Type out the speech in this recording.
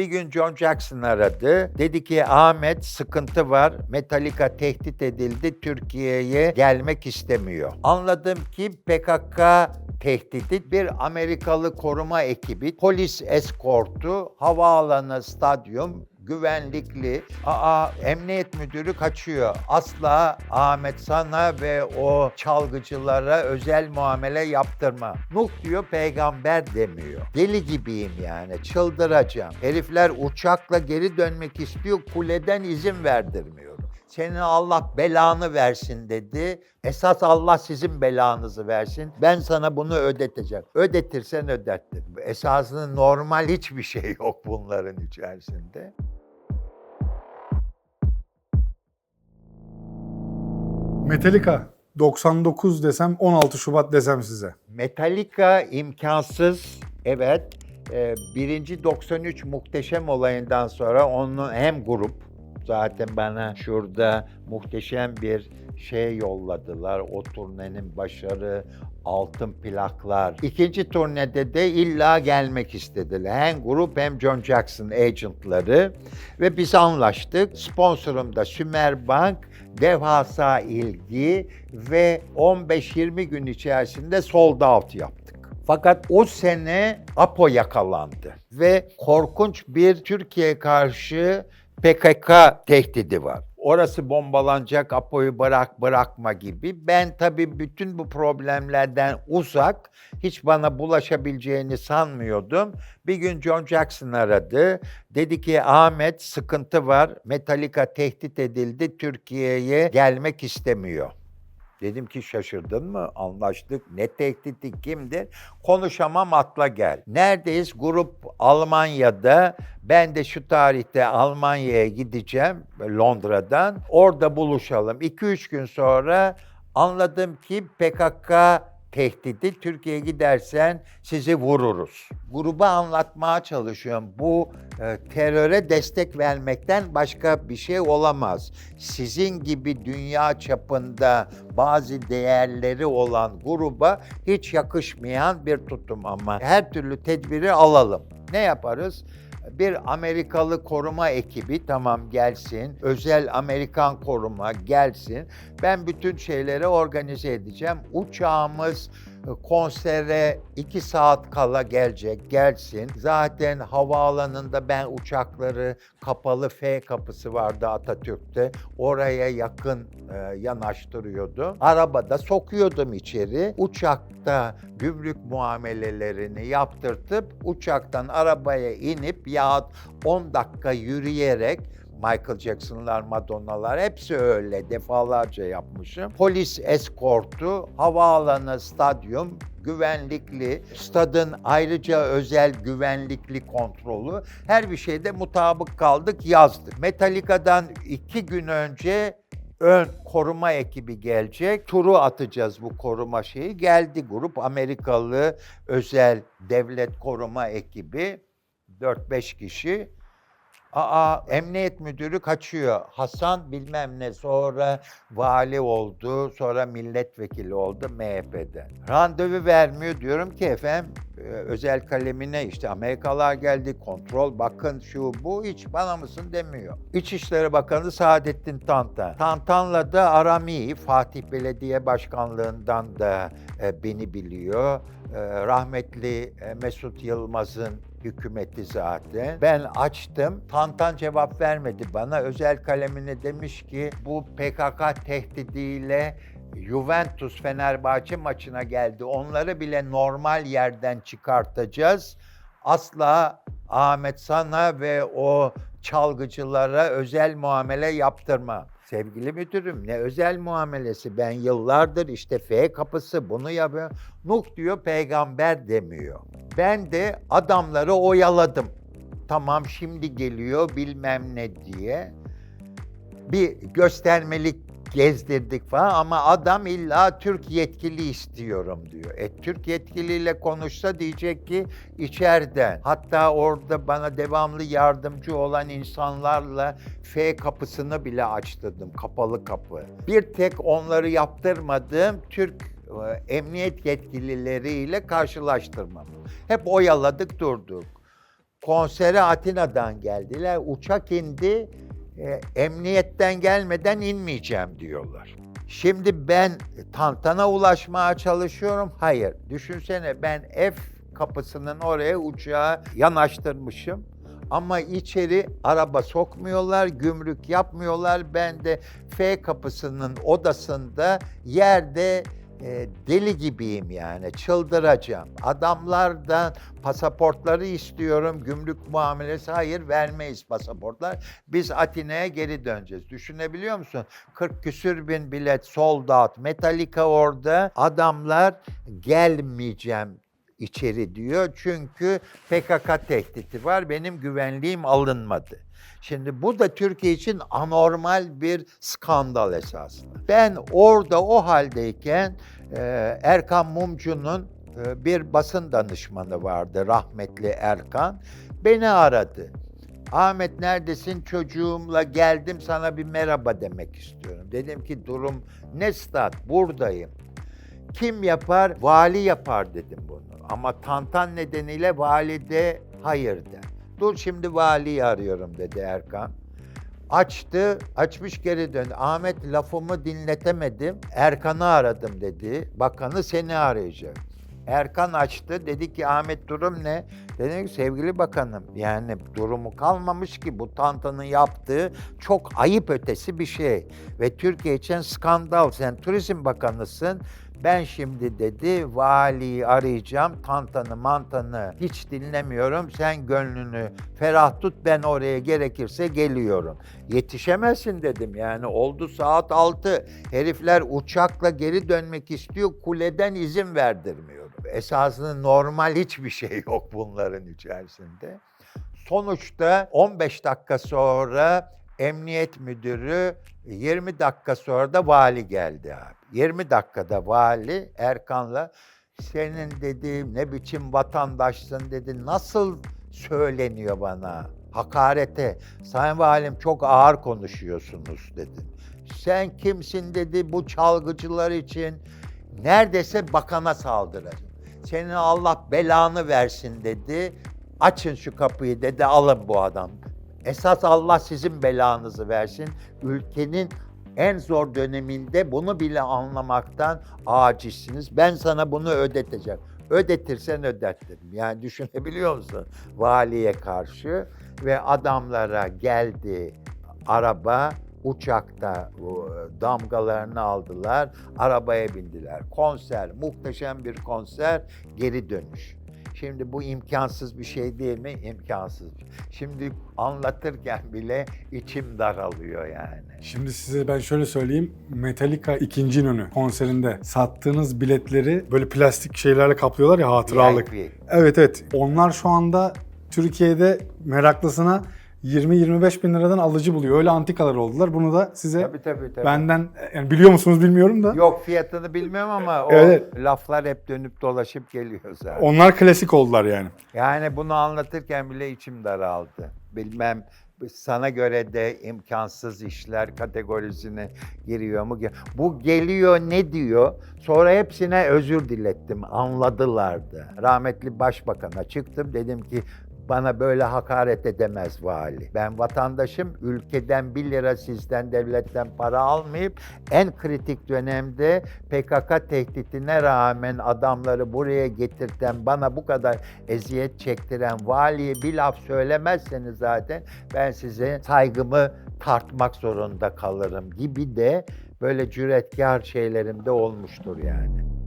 Bir gün John Jackson aradı. Dedi ki Ahmet sıkıntı var. Metallica tehdit edildi. Türkiye'ye gelmek istemiyor. Anladım ki PKK tehdidi bir Amerikalı koruma ekibi, polis eskortu, havaalanı, stadyum, güvenlikli. Aa emniyet müdürü kaçıyor. Asla Ahmet sana ve o çalgıcılara özel muamele yaptırma. Nuh diyor peygamber demiyor. Deli gibiyim yani çıldıracağım. Herifler uçakla geri dönmek istiyor kuleden izin verdirmiyorum. Senin Allah belanı versin dedi. Esas Allah sizin belanızı versin. Ben sana bunu ödeteceğim. Ödetirsen ödettir. Esasında normal hiçbir şey yok bunların içerisinde. Metallica 99 desem 16 Şubat desem size. Metallica imkansız. Evet. Ee, birinci 93 muhteşem olayından sonra onun hem grup zaten bana şurada muhteşem bir şey yolladılar. O turnenin başarı, altın plaklar. İkinci turnede de illa gelmek istediler. Hem grup hem John Jackson agentları ve biz anlaştık. Sponsorum da Sümerbank, devasa ilgi ve 15-20 gün içerisinde sold out yaptık. Fakat o sene Apo yakalandı ve korkunç bir Türkiye karşı PKK tehdidi var. Orası bombalanacak, Apo'yu bırak bırakma gibi. Ben tabii bütün bu problemlerden uzak, hiç bana bulaşabileceğini sanmıyordum. Bir gün John Jackson aradı. Dedi ki Ahmet sıkıntı var, Metallica tehdit edildi, Türkiye'ye gelmek istemiyor. Dedim ki şaşırdın mı? Anlaştık. Ne tehdidi kimdir? Konuşamam atla gel. Neredeyiz? Grup Almanya'da. Ben de şu tarihte Almanya'ya gideceğim Londra'dan. Orada buluşalım. 2-3 gün sonra anladım ki PKK tehdidi Türkiye'ye gidersen sizi vururuz. Gruba anlatmaya çalışıyorum. Bu e, teröre destek vermekten başka bir şey olamaz. Sizin gibi dünya çapında bazı değerleri olan gruba hiç yakışmayan bir tutum ama her türlü tedbiri alalım. Ne yaparız? Bir Amerikalı koruma ekibi tamam gelsin, özel Amerikan koruma gelsin. Ben bütün şeyleri organize edeceğim. Uçağımız konsere iki saat kala gelecek, gelsin. Zaten havaalanında ben uçakları kapalı F kapısı vardı Atatürk'te. Oraya yakın e, yanaştırıyordum. Arabada sokuyordum içeri. Uçakta gümrük muamelelerini yaptırtıp uçaktan arabaya inip yahut 10 dakika yürüyerek Michael Jackson'lar, Madonna'lar hepsi öyle defalarca yapmışım. Polis eskortu, havaalanı, stadyum, güvenlikli, stadın ayrıca özel güvenlikli kontrolü her bir şeyde mutabık kaldık yazdık. Metallica'dan iki gün önce ön koruma ekibi gelecek. Turu atacağız bu koruma şeyi. Geldi grup Amerikalı özel devlet koruma ekibi 4-5 kişi. Aa emniyet müdürü kaçıyor. Hasan bilmem ne sonra vali oldu, sonra milletvekili oldu MHP'den. Randevu vermiyor diyorum ki efendim e, özel kalemine işte Amerikalılar geldi kontrol bakın şu bu hiç bana mısın demiyor. İçişleri Bakanı Saadettin Tantan. Tantan'la da aram iyi. Fatih Belediye Başkanlığından da e, beni biliyor. E, rahmetli Mesut Yılmaz'ın hükümeti zaten. Ben açtım. Tantan cevap vermedi bana. Özel kalemine demiş ki bu PKK tehdidiyle Juventus Fenerbahçe maçına geldi. Onları bile normal yerden çıkartacağız. Asla Ahmet sana ve o çalgıcılara özel muamele yaptırma. Sevgili müdürüm ne özel muamelesi ben yıllardır işte F kapısı bunu yapıyor. Nuh diyor peygamber demiyor. Ben de adamları oyaladım. Tamam şimdi geliyor bilmem ne diye. Bir göstermelik gezdirdik falan ama adam illa Türk yetkili istiyorum diyor. E Türk yetkiliyle konuşsa diyecek ki içeriden. Hatta orada bana devamlı yardımcı olan insanlarla F kapısını bile açtırdım. Kapalı kapı. Bir tek onları yaptırmadığım Türk e, emniyet yetkilileriyle karşılaştırmam. Hep oyaladık durduk. konsere Atina'dan geldiler. Uçak indi. E, emniyetten gelmeden inmeyeceğim diyorlar. Şimdi ben Tantan'a ulaşmaya çalışıyorum. Hayır. Düşünsene ben F kapısının oraya uçağı yanaştırmışım. Ama içeri araba sokmuyorlar, gümrük yapmıyorlar. Ben de F kapısının odasında yerde e, deli gibiyim yani çıldıracağım. Adamlardan pasaportları istiyorum, gümrük muamelesi hayır vermeyiz pasaportlar. Biz Atina'ya geri döneceğiz. Düşünebiliyor musun? 40 küsür bin bilet sold out. Metallica orada. Adamlar gelmeyeceğim içeri diyor. Çünkü PKK tehdidi var. Benim güvenliğim alınmadı. Şimdi bu da Türkiye için anormal bir skandal esasında. Ben orada o haldeyken e, Erkan Mumcu'nun e, bir basın danışmanı vardı rahmetli Erkan. Beni aradı. Ahmet neredesin çocuğumla geldim sana bir merhaba demek istiyorum. Dedim ki durum ne stat buradayım. Kim yapar? Vali yapar dedim bunu. Ama tantan nedeniyle valide hayır der. Dur şimdi valiyi arıyorum dedi Erkan. Açtı, açmış geri döndü. Ahmet lafımı dinletemedim. Erkan'ı aradım dedi. Bakanı seni arayacak. Erkan açtı. Dedi ki Ahmet durum ne? Dedim ki sevgili bakanım yani durumu kalmamış ki bu tantanın yaptığı çok ayıp ötesi bir şey. Ve Türkiye için skandal. Sen turizm bakanısın. Ben şimdi dedi valiyi arayacağım. Tantanı mantanı hiç dinlemiyorum. Sen gönlünü ferah tut ben oraya gerekirse geliyorum. Yetişemezsin dedim yani oldu saat 6. Herifler uçakla geri dönmek istiyor. Kuleden izin verdirmiyor. Esasında normal hiçbir şey yok bunların içerisinde. Sonuçta 15 dakika sonra emniyet müdürü 20 dakika sonra da vali geldi abi. 20 dakikada vali Erkan'la senin dedi ne biçim vatandaşsın dedi. Nasıl söyleniyor bana? Hakarete. Sayın Valim çok ağır konuşuyorsunuz dedim. Sen kimsin dedi bu çalgıcılar için neredeyse bakana saldıracağım. Senin Allah belanı versin dedi. Açın şu kapıyı dedi alın bu adam. Esas Allah sizin belanızı versin. Ülkenin en zor döneminde bunu bile anlamaktan acizsiniz. Ben sana bunu ödeteceğim. Ödetirsen ödet. Yani düşünebiliyor musun? Valiye karşı ve adamlara geldi araba uçakta damgalarını aldılar, arabaya bindiler. Konser, muhteşem bir konser, geri dönüş. Şimdi bu imkansız bir şey değil mi? İmkansız. Şimdi anlatırken bile içim daralıyor yani. Şimdi size ben şöyle söyleyeyim. Metallica ikinci önü konserinde sattığınız biletleri böyle plastik şeylerle kaplıyorlar ya hatıralık. VIP. Evet evet. Onlar şu anda Türkiye'de meraklısına 20-25 bin liradan alıcı buluyor. Öyle antikalar oldular. Bunu da size Tabii tabii tabii. benden yani biliyor musunuz bilmiyorum da. Yok fiyatını bilmiyorum ama o Evet. laflar hep dönüp dolaşıp geliyor zaten. Onlar klasik oldular yani. Yani bunu anlatırken bile içim daraldı. Bilmem sana göre de imkansız işler kategorisine giriyor mu? Bu geliyor ne diyor? Sonra hepsine özür dilettim. Anladılar da. Rahmetli başbakana çıktım. Dedim ki bana böyle hakaret edemez vali. Ben vatandaşım, ülkeden 1 lira sizden, devletten para almayıp en kritik dönemde PKK tehditine rağmen adamları buraya getirten, bana bu kadar eziyet çektiren valiye bir laf söylemezseniz zaten ben size saygımı tartmak zorunda kalırım gibi de böyle cüretkar şeylerim de olmuştur yani.